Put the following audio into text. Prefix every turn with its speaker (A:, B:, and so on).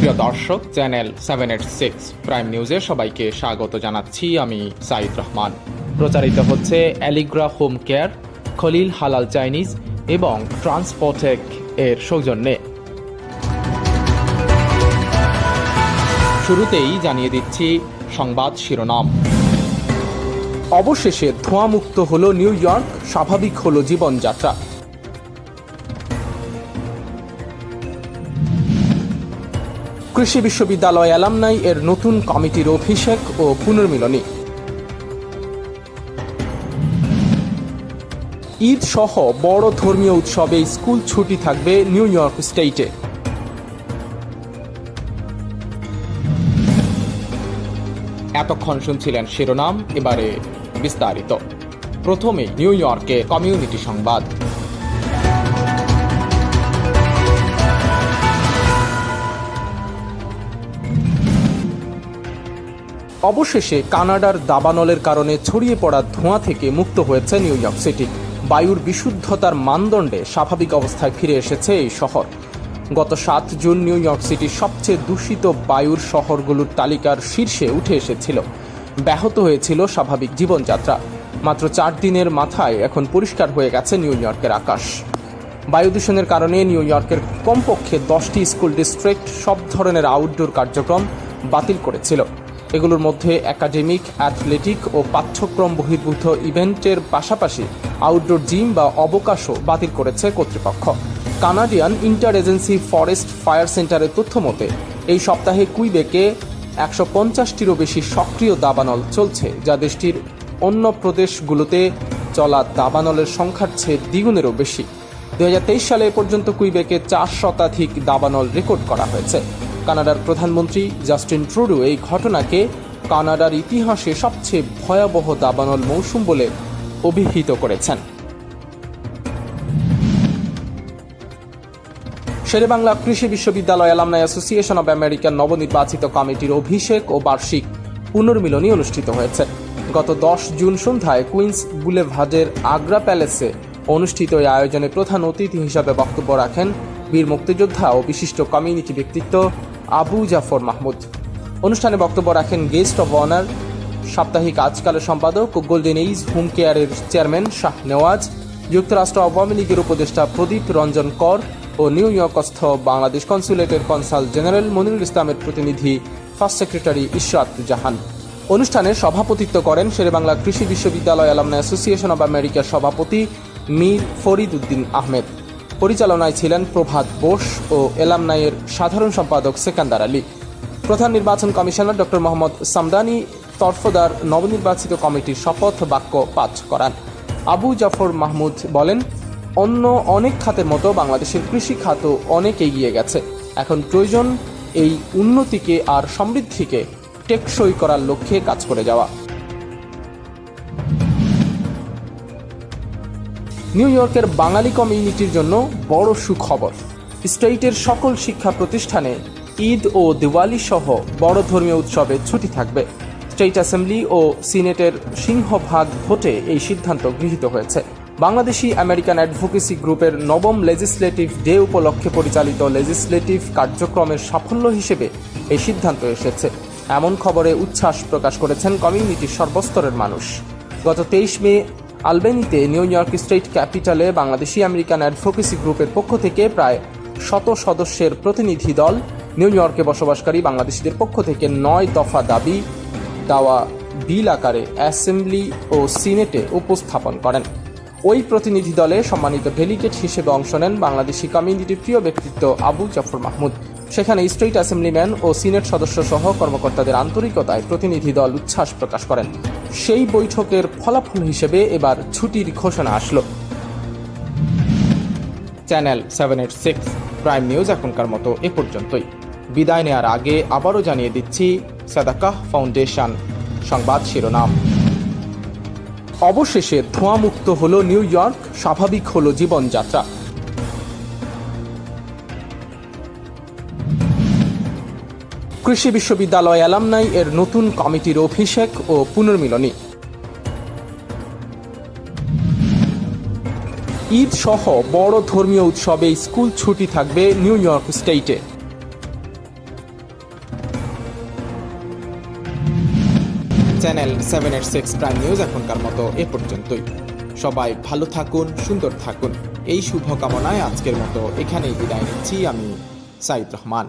A: সুপ্রিয় দর্শক, channel seven eight six prime নিউজে সবাইকে স্বাগত জানাচ্ছি আমি সাইদ রহমান। প্রচারিত হচ্ছে অ্যালিগ্রা হোম কেয়ার, খলিল হালাল চাইনিজ এবং ট্রান্সপোর্টেক এর সৌজন্যে। শুরুতেই জানিয়ে দিচ্ছি সংবাদ শিরোনাম। অবশেষে ধোঁয়ামুক্ত হল নিউ ইয়র্ক, স্বাভাবিক হল জীবনযাত্রা। কৃষি বিশ্ববিদ্যালয় অ্যালামনাই এর নতুন কমিটির অভিষেক ও পুনর্মিলনী। ঈদ সহ বড় ধর্মীয় উৎসবে স্কুল ছুটি থাকবে নিউ ইয়র্ক স্টেটে। এতক্ষণ শুনছিলেন শিরোনাম, এবারে বিস্তারিত। প্রথমে নিউ ইয়র্কে কমিউনিটি সংবাদ। অবশেষে কানাডার দাবানলের কারণে ছড়িয়ে পড়া ধোঁয়া থেকে মুক্ত হয়েছে নিউ ইয়র্ক সিটি। বায়ুর বিশুদ্ধতার মানদণ্ডে স্বাভাবিক অবস্থায় ফিরে এসেছে এই শহর। গত সাত জুন নিউ ইয়র্ক সিটির সবচেয়ে দূষিত বায়ুর শহরগুলোর তালিকার শীর্ষে উঠে এসেছিল। ব্যাহত হয়েছিল স্বাভাবিক জীবনযাত্রা। মাত্র চার দিনের মাথায় এখন পরিষ্কার হয়ে গেছে নিউ ইয়র্কের আকাশ। বায়ু দূষণের কারণে নিউ ইয়র্কের কমপক্ষে দশটি স্কুল ডিস্ট্রিক্ট সব ধরনের আউটডোর কার্যক্রম বাতিল করেছিল। এগুলোর মধ্যে একাডেমিক, অ্যাথলেটিক ও পাঠ্যক্রম বহির্ভূত ইভেন্টের পাশাপাশি আউটডোর জিম বা অবকাশও বাতিল করেছে কর্তৃপক্ষ। Canadian inter agency forest fire সেন্টারের তথ্য মতে, এই সপ্তাহে কুইবেকে একশো পঞ্চাশটিরও বেশি সক্রিয় দাবানল চলছে, যা দেশটির অন্য প্রদেশগুলোতে চলা দাবানলের সংখ্যার চেয়ে দ্বিগুণেরও বেশি। দুই হাজার তেইশ সালে এ পর্যন্ত কুইবেকে চার শতাধিক দাবানল রেকর্ড করা হয়েছে। কানাডার প্রধানমন্ত্রী জাস্টিন ট্রুডু এই ঘটনাকে কানাডার ইতিহাসে সবচেয়ে ভয়াবহ দাবানল মৌসুম বলে অভিহিত করেছেন। শেরেবাংলা কৃষি বিশ্ববিদ্যালয় অ্যালামনাই অ্যাসোসিয়েশন অব আমেরিকার নবনির্বাচিত কমিটির অভিষেক ও বার্ষিক পুনর্মিলনী অনুষ্ঠিত হয়েছে। গত দশ জুন সন্ধ্যায় কুইন্স বুলেভার্ডের আগ্রা প্যালেসে অনুষ্ঠিত এই আয়োজনে প্রধান অতিথি হিসাবে বক্তব্য রাখেন বীর মুক্তিযোদ্ধা ও বিশিষ্ট কমিউনিটি ব্যক্তিত্ব আবু জাফর মাহমুদ। অনুষ্ঠানে বক্তব্য রাখেন গেস্ট অব অনার, সাপ্তাহিক আজকালের সম্পাদক ও গোল্ডেন এইজ হোম কেয়ারের চেয়ারম্যান শাহ নেওয়াজ, যুক্তরাষ্ট্র আওয়ামী লীগের উপদেষ্টা প্রদীপ রঞ্জন কর ও নিউ ইয়র্কস্থ বাংলাদেশ কনসুলেটের কনসাল জেনারেল মনিরুল ইসলামের প্রতিনিধি ফার্স্ট সেক্রেটারি ইশরাত জাহান। অনুষ্ঠানে সভাপতিত্ব করেন শেরেবাংলা কৃষি বিশ্ববিদ্যালয় অ্যালামনা অ্যাসোসিয়েশন অব আমেরিকার সভাপতি মীর ফরিদ উদ্দিন আহমেদ। পরিচালনায় ছিলেন প্রভাত বোস ও এলামনাইয়ের সাধারণ সম্পাদক সেকান্দার আলী। প্রধান নির্বাচন কমিশনার ডক্টর মোহাম্মদ সামদানি তরফদার নবনির্বাচিত কমিটির শপথ বাক্য পাঠ করান। আবু জাফর মাহমুদ বলেন, অন্য অনেক খাতের মতো বাংলাদেশের কৃষি খাতও অনেক এগিয়ে গেছে। এখন প্রয়োজন এই উন্নতিকে আর সমৃদ্ধিকে টেকসই করার লক্ষ্যে কাজ করে যাওয়া। নিউ ইয়র্কের বাঙালি কমিউনিটির জন্য বড় সুখবর। স্টেটের সকল শিক্ষা প্রতিষ্ঠানে ঈদ ও দিওয়ালি সহ বড় ধর্মীয় উৎসবে ছুটি থাকবে। স্টেট অ্যাসেম্বলি ও সিনেটের সিংহভাগ ভোটে এই সিদ্ধান্ত গৃহীত হয়েছে। বাংলাদেশি আমেরিকান অ্যাডভোকেসি গ্রুপের নবম লেজিসলেটিভ ডে উপলক্ষে পরিচালিত লেজিসলেটিভ কার্যক্রমের সাফল্য হিসেবে এই সিদ্ধান্ত এসেছে। এমন খবরে উচ্ছ্বাস প্রকাশ করেছেন কমিউনিটির সর্বস্তরের মানুষ। গত তেইশ মে আলবেনিতে নিউ ইয়র্ক স্টেট ক্যাপিটালে বাংলাদেশি আমেরিকান অ্যাডভোকেসি গ্রুপের পক্ষ থেকে প্রায় শত সদস্যের প্রতিনিধি দল নিউ ইয়র্কে বসবাসকারী বাংলাদেশিদের পক্ষ থেকে নয় দফা দাবি দেওয়া বিল আকারে অ্যাসেম্বলি ও সিনেটে উপস্থাপন করেন। ওই প্রতিনিধি দলে সম্মানিত ডেলিগেট হিসেবে অংশ নেন বাংলাদেশি কমিউনিটির প্রিয় ব্যক্তিত্ব আবু জাফর মাহমুদ। সেখানে স্টেট অ্যাসেম্বলিম্যান ও সিনেট সদস্য সহ কর্মকর্তাদের আন্তরিকতায় প্রতিনিধি দল উচ্ছ্বাস প্রকাশ করেন। সেই বৈঠকের ফলাফল হিসেবে এবার ছুটির ঘোষণা আসলো। Channel seven eight six prime news এখনকার মতো এ পর্যন্তই। বিদায় নেওয়ার আগে আবারও জানিয়ে দিচ্ছি, সাদাকাহ ফাউন্ডেশন সংবাদ শিরোনাম। অবশেষে ধোঁয়ামুক্ত হল নিউ ইয়র্ক, স্বাভাবিক হল জীবনযাত্রা। কৃষি বিশ্ববিদ্যালয় অ্যালামনাই এর নতুন কমিটির অভিষেক ও পুনর্মিলনী। ঈদ সহ বড় ধর্মীয় উৎসবে স্কুল ছুটি থাকবে নিউ ইয়র্ক স্টেটে। Channel seven eight six prime news এখনকার মতো এ পর্যন্তই। সবাই ভালো থাকুন, সুন্দর থাকুন। এই শুভকামনায় আজকের মতো এখানেই বিদায় নিচ্ছি। আমি সাইদ রহমান।